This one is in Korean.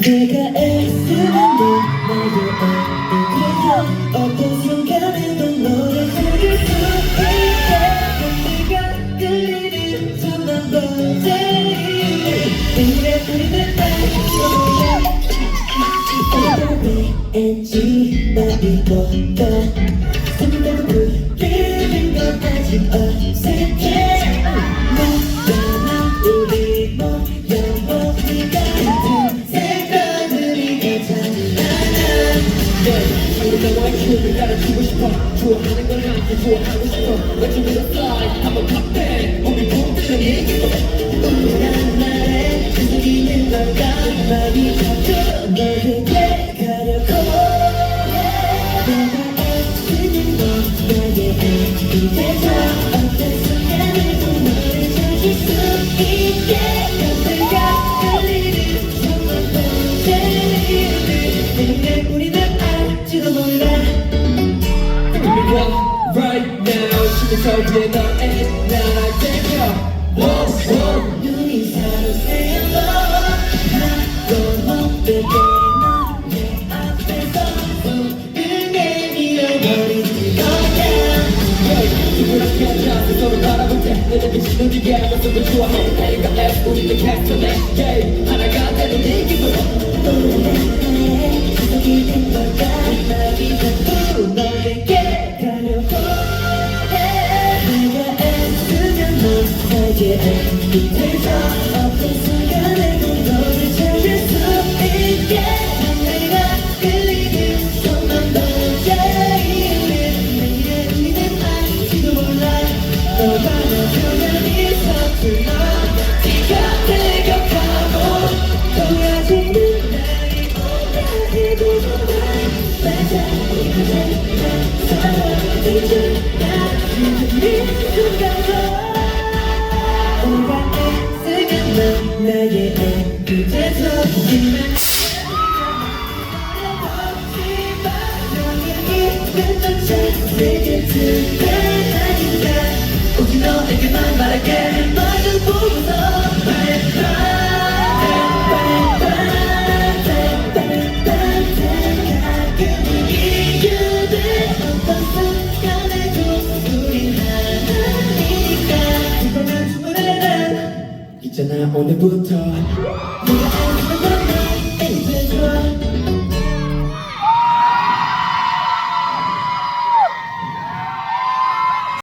내가 애쓰는 너 나의 그래서 어떤 순간에도 너를 찾을 수 있게 내가 끌리는 수만 번째 내일의 우리는 알죠 왠지 나이보다 숨도 불리는 건 아직 어색해 우리가 와의 춤을 가르치고 싶어. 좋아하는 걸 함께 좋아하고 싶어. 왠지 믿어 서 위에 너의 Wow wow 눈이 서로 새로 나도 못되게 너의 앞에서 손을 내밀어버릴 거야 바라볼 때 내내 비친 우리의 모습을 좋아해 내가 F 우리는 캐스터네 yeah 하나가 되는 이 기분 애기 돼서 어떤 순간에도 너를 찾을 수 있게. 내가 끌리는 손만 번째 내일의 우리는 알지도 몰라. 너 바라보면 이 서툴러. 네가 대격하고 또 아직은 나의 오해도 좋아 맞아 이제 서로 잊을까 이 순간도 내가 애기 돼서 I'm on the